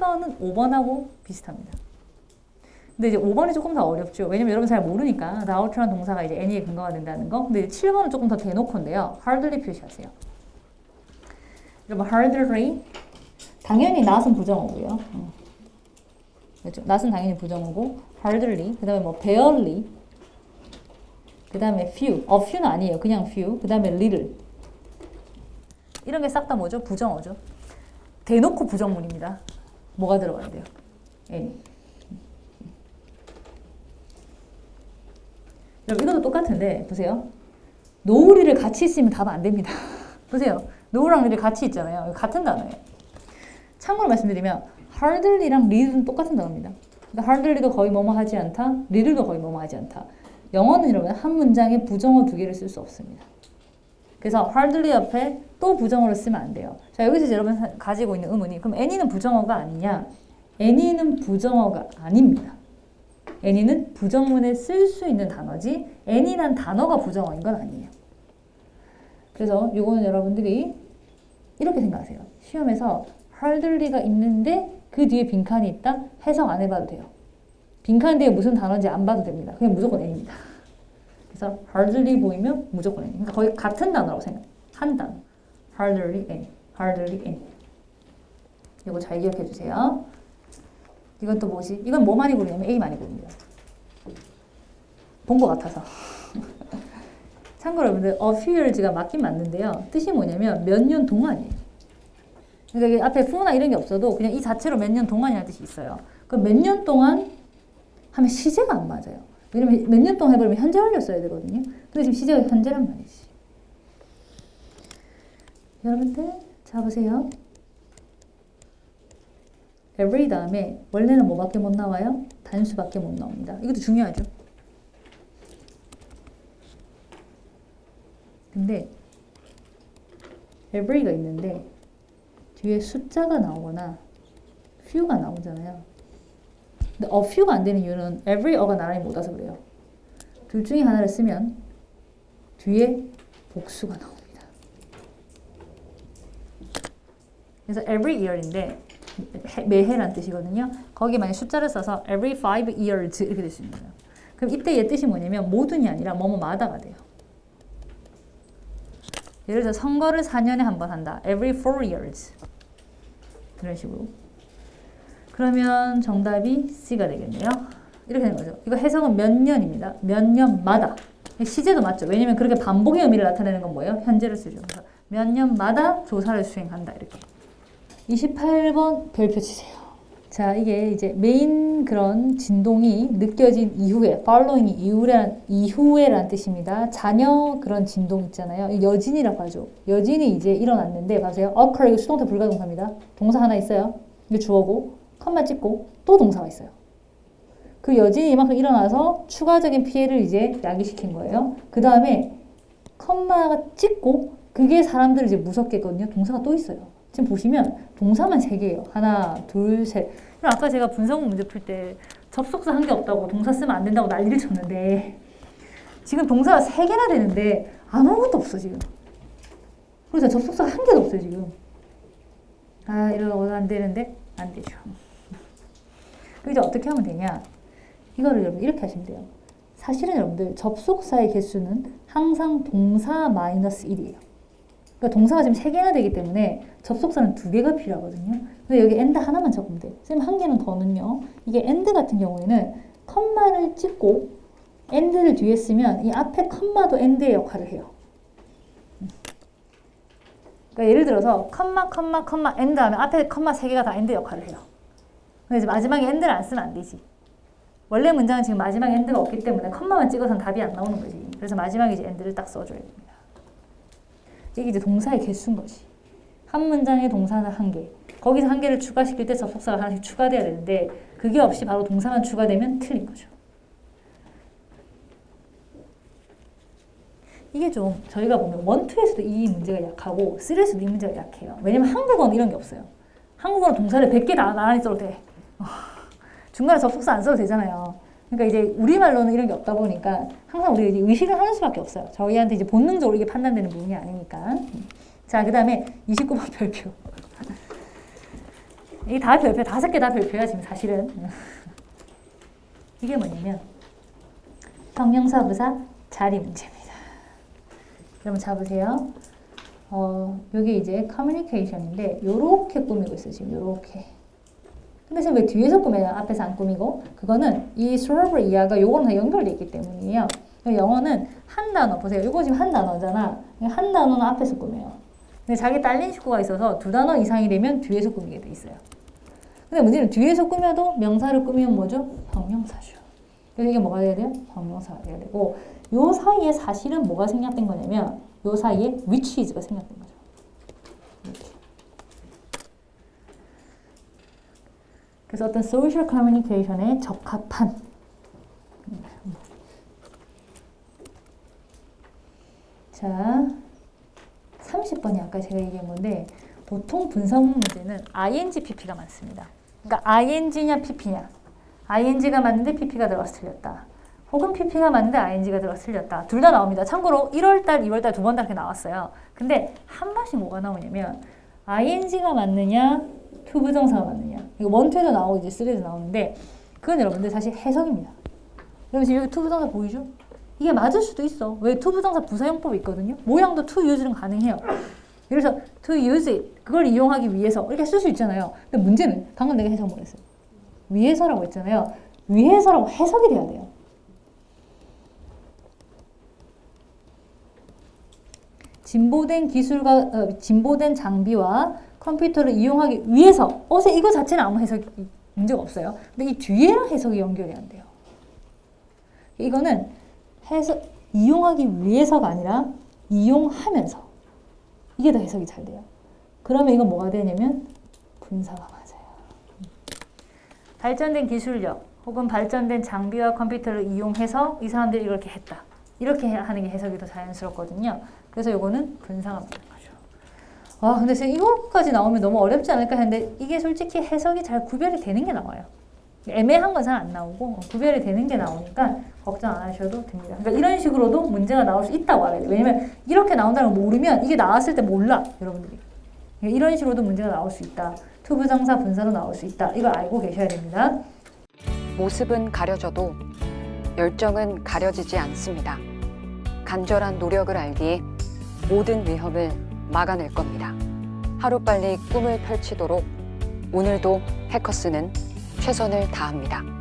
7번은 5번하고 비슷합니다. 근데 이제 5번이 조금 더 어렵죠. 왜냐면 여러분 잘 모르니까 outer라는 동사가 이제 any에 근거가 된다는 거. 근데 7번은 조금 더 대놓고인데요. hardly 표시하세요. 여러분 hardly 당연히 not은 부정어고요. 어. 그렇죠. not은 당연히 부정어고 hardly 그다음에 뭐 barely 그다음에 few. a few는 아니에요. 그냥 few. 그다음에 little. 이런 게 싹 다 뭐죠? 부정어죠. 대놓고 부정문입니다. 뭐가 들어가야 돼요? any. 여러분 이것도 똑같은데 보세요. 노을이를 같이 있으면 답은 안 됩니다. 보세요. 노을랑 리를 같이 있잖아요. 같은 단어예요. 참고로 말씀드리면 hardly랑 read는 똑같은 단어입니다. 그러니까 hardly도 거의 뭐뭐 하지 않다. read도 거의 뭐뭐 하지 않다. 영어는 여러분 한 문장에 부정어 두 개를 쓸 수 없습니다. 그래서 hardly 옆에 또 부정어를 쓰면 안 돼요. 자 여기서 여러분 사- 가지고 있는 의문이 그럼 any는 부정어가 아니냐? any는 부정어가 아닙니다. any는 부정문에 쓸 수 있는 단어지 any란 단어가 부정어인 건 아니에요. 그래서 이거는 여러분들이 이렇게 생각하세요. 시험에서 hardly가 있는데 그 뒤에 빈칸이 있다? 해석 안 해봐도 돼요. 빈칸 뒤에 무슨 단어인지 안 봐도 됩니다. 그냥 무조건 any입니다. 그래서 hardly 보이면 무조건 any. 그러니까 거의 같은 단어라고 생각. 한 단어. hardly any. hardly any. 이거 잘 기억해 주세요. 이건 또 뭐지? 이건 뭐 많이 고르냐면 A 많이 고릅니다. 본 것 같아서. 참고로 여러분들 a few years가 맞긴 맞는데요. 뜻이 뭐냐면 몇 년 동안이에요. 그러니까 이게 앞에 fu나 이런 게 없어도 그냥 이 자체로 몇 년 동안이라는 뜻이 있어요. 그럼 몇년 동안 하면 시제가 안 맞아요. 왜냐면 몇 년 동안 해버리면 현재 완료 써야 되거든요. 근데 지금 시제가 현재란 말이지. 여러분들 자 보세요. every 다음에 원래는 뭐밖에 못 나와요? 단수밖에 못 나옵니다. 이것도 중요하죠. 근데 every가 있는데 뒤에 숫자가 나오거나 few가 나오잖아요. 근데 a few가 안 되는 이유는 every 어가 나란히 못 와서 그래요. 둘 중에 하나를 쓰면 뒤에 복수가 나옵니다. 그래서 every year인데 해- 매해란 뜻이거든요. 거기에 만약 숫자를 써서 every five years 이렇게 될 수 있는 거예요. 그럼 이때 얘 뜻이 뭐냐면 모든이 아니라 뭐뭐마다가 돼요. 예를 들어 선거를 4년에 한 번 한다. every four years. 이런 식으로. 그러면 정답이 C가 되겠네요. 이렇게 되는 거죠. 이거 해석은 몇 년입니다. 몇 년마다. 시제도 맞죠. 왜냐면 그렇게 반복의 의미를 나타내는 건 뭐예요? 현재를 쓰죠. 몇 년마다 조사를 수행한다. 이렇게. 28번 별표 치세요. 자, 이게 이제 메인 그런 진동이 느껴진 이후에, following이 이후에, 이후에란 뜻입니다. 자녀 그런 진동 있잖아요. 이 여진이라고 하죠. 여진이 이제 일어났는데, 봐세요. occur, 이거 수동태 불가동사입니다. 동사 하나 있어요. 이게 주어고, 컴마 찍고, 또 동사가 있어요. 그 여진이 이만큼 일어나서 추가적인 피해를 이제 야기시킨 거예요. 그 다음에 컴마가 찍고, 그게 사람들을 이제 무섭게 했거든요. 동사가 또 있어요. 지금 보시면 동사만 세 개예요. 하나, 둘, 셋. 그럼 아까 제가 분석 문제 풀 때 접속사 한 개 없다고 동사 쓰면 안 된다고 난리를 쳤는데 지금 동사가 세 개나 되는데 아무것도 없어 지금. 그래서 접속사가 한 개도 없어요 지금. 아 이러고 안 되는데 안 되죠. 이제 어떻게 하면 되냐? 이거를 여러분 이렇게 하시면 돼요. 사실은 여러분들 접속사의 개수는 항상 동사 마이너스 1이에요. 그러니까 동사가 지금 세 개나 되기 때문에 접속사는 두 개가 필요하거든요. 근데 여기 엔드 하나만 적으면 돼. 쌤한 개는 더는요. 이게 엔드 같은 경우에는 컴마를 찍고 엔드를 뒤에 쓰면 이 앞에 컴마도 엔드의 역할을 해요. 음. 그러니까 예를 들어서 컴마 컴마 컴마 엔드 하면 앞에 컴마 세 개가 다 엔드 역할을 해요. 이제 마지막에 엔드를 안 쓰면 안 되지. 원래 문장은 지금 마지막에 엔드가 없기 때문에 컴마만 찍어서는 답이 안 나오는 거지. 그래서 마지막에 이제 엔드를 딱 써줘야 됩니다. 이게 이제 동사의 개수인 거지. 한 문장에 동사는 한 개. 거기서 한 개를 추가시킬 때 접속사가 하나씩 추가돼야 되는데 그게 없이 바로 동사만 추가되면 틀린 거죠. 이게 좀 저희가 보면 원투에서도 이 문제가 약하고 쓰리에서도 이 문제가 약해요. 왜냐면 한국어는 이런 게 없어요. 한국어는 동사를 100개 다 나란히 써도 돼. 중간에 접속사 안 써도 되잖아요. 그러니까 이제 우리말로는 이런 게 없다 보니까 항상 우리가 이제 의식을 하는 수밖에 없어요. 저희한테 이제 본능적으로 이게 판단되는 부분이 아니니까. 자, 그 다음에 29번 별표. 이게 다 별표, 다섯 개 다 별표야 지금 사실은. 이게 뭐냐면 형용사 부사 자리 문제입니다. 여러분 잡으세요. 어, 여기 이제 커뮤니케이션인데 요렇게 꾸미고 있어요. 지금 요렇게. 근데 지금 왜 뒤에서 꾸며요? 앞에서 안 꾸미고? 그거는 이 스러블 이하가 요거랑 다 연결돼 있기 때문이에요. 영어는 한 단어 보세요. 이거 지금 한 단어잖아. 한 단어는 앞에서 꾸며요. 근데 자기 딸린 식구가 있어서 두 단어 이상이 되면 뒤에서 꾸미게 돼 있어요. 근데 문제는 뒤에서 꾸며도 명사를 꾸미면 뭐죠? 형용사죠. 그래서 이게 뭐가 돼야 돼요? 형용사가 돼야 되고 요 사이에 사실은 뭐가 생략된 거냐면 요 사이에 is가 생략된 거죠. 이렇게. 그래서 어떤 social communication에 적합한 자, 30번이 아까 제가 얘기한 건데 보통 분석 문제는 ing pp가 많습니다. 그러니까 ing냐 pp냐. ing가 맞는데 pp가 들어가서 틀렸다. 혹은 pp가 맞는데 ing가 들어가서 틀렸다. 둘 다 나옵니다. 참고로 1월달, 2월달 두 번 다 이렇게 나왔어요. 근데 한 번씩 뭐가 나오냐면 ing가 맞느냐, 투 부정사가 맞느냐. 이거 원투에도 나오고 이제 쓰리에도 나오는데 그건 여러분들 사실 해석입니다. 여러분 지금 여기 투 부정사 보이죠? 이게 맞을 수도 있어. 왜 투 부정사 부사용법이 있거든요. 모양도 to use는 가능해요. 그래서 to use it 그걸 이용하기 위해서 이렇게 쓸 수 있잖아요. 근데 문제는 방금 내가 해석 못했어요. 위해서라고 했잖아요. 위해서라고 해석이 돼야 돼요. 진보된 기술과 어, 진보된 장비와 컴퓨터를 이용하기 위해서 어제 이거 자체는 아무 해석이 문제가 없어요. 근데 이 뒤에랑 해석이 연결이 안 돼요. 이거는 해석 이용하기 위해서가 아니라 이용하면서 이게 더 해석이 잘 돼요. 그러면 이건 뭐가 되냐면 분사가 맞아요. 발전된 기술력 혹은 발전된 장비와 컴퓨터를 이용해서 이 사람들이 이렇게 했다. 이렇게 하는 게 해석이 더 자연스럽거든요. 그래서 이거는 분사가 맞는 거죠. 아, 근데 지금 이거까지 나오면 너무 어렵지 않을까 했는데 이게 솔직히 해석이 잘 구별이 되는 게 나와요. 애매한 건 잘 안 나오고 구별이 되는 게 나오니까 걱정 안 하셔도 됩니다. 그러니까 이런 식으로도 문제가 나올 수 있다고 알아야 돼요. 왜냐면 이렇게 나온다는 걸 모르면 이게 나왔을 때 몰라 여러분들이. 그러니까 이런 식으로도 문제가 나올 수 있다. 투부정사 분사로 나올 수 있다. 이걸 알고 계셔야 됩니다. 모습은 가려져도 열정은 가려지지 않습니다. 간절한 노력을 알기에 모든 위협을 막아낼 겁니다. 하루빨리 꿈을 펼치도록 오늘도 해커스는 최선을 다합니다.